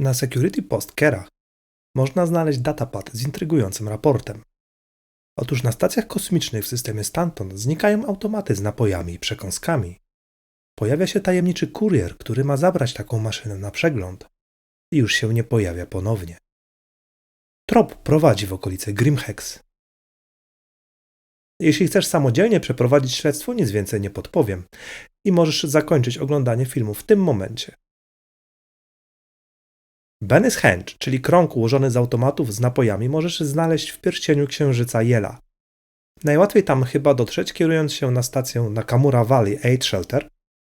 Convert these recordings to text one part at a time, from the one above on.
Na Security Post Kerach można znaleźć datapad z intrygującym raportem. Otóż na stacjach kosmicznych w systemie Stanton znikają automaty z napojami i przekąskami. Pojawia się tajemniczy kurier, który ma zabrać taką maszynę na przegląd i już się nie pojawia ponownie. Trop prowadzi w okolice Grimhex. Jeśli chcesz samodzielnie przeprowadzić śledztwo, nic więcej nie podpowiem i możesz zakończyć oglądanie filmu w tym momencie. Benny's Henge, czyli krąg ułożony z automatów z napojami, możesz znaleźć w pierścieniu księżyca Jela. Najłatwiej tam chyba dotrzeć, kierując się na stację Nakamura Valley Aid Shelter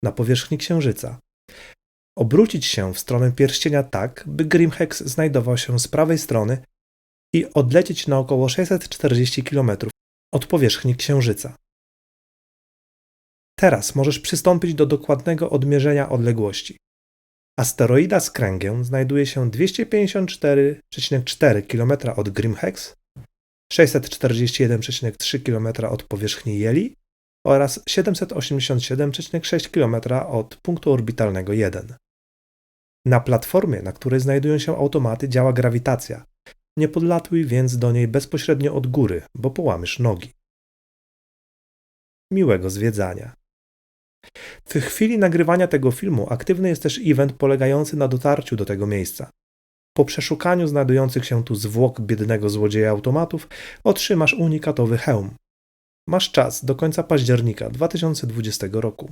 na powierzchni księżyca. Obrócić się w stronę pierścienia tak, by Grimhex znajdował się z prawej strony i odlecieć na około 640 km od powierzchni księżyca. Teraz możesz przystąpić do dokładnego odmierzenia odległości. Asteroida z kręgiem znajduje się 254,4 km od Grimhex, 641,3 km od powierzchni Jeli oraz 787,6 km od punktu orbitalnego 1. Na platformie, na której znajdują się automaty, działa grawitacja. Nie podlatuj więc do niej bezpośrednio od góry, bo połamiesz nogi. Miłego zwiedzania. W chwili nagrywania tego filmu aktywny jest też event polegający na dotarciu do tego miejsca. Po przeszukaniu znajdujących się tu zwłok biednego złodzieja automatów otrzymasz unikatowy hełm. Masz czas do końca października 2020 roku.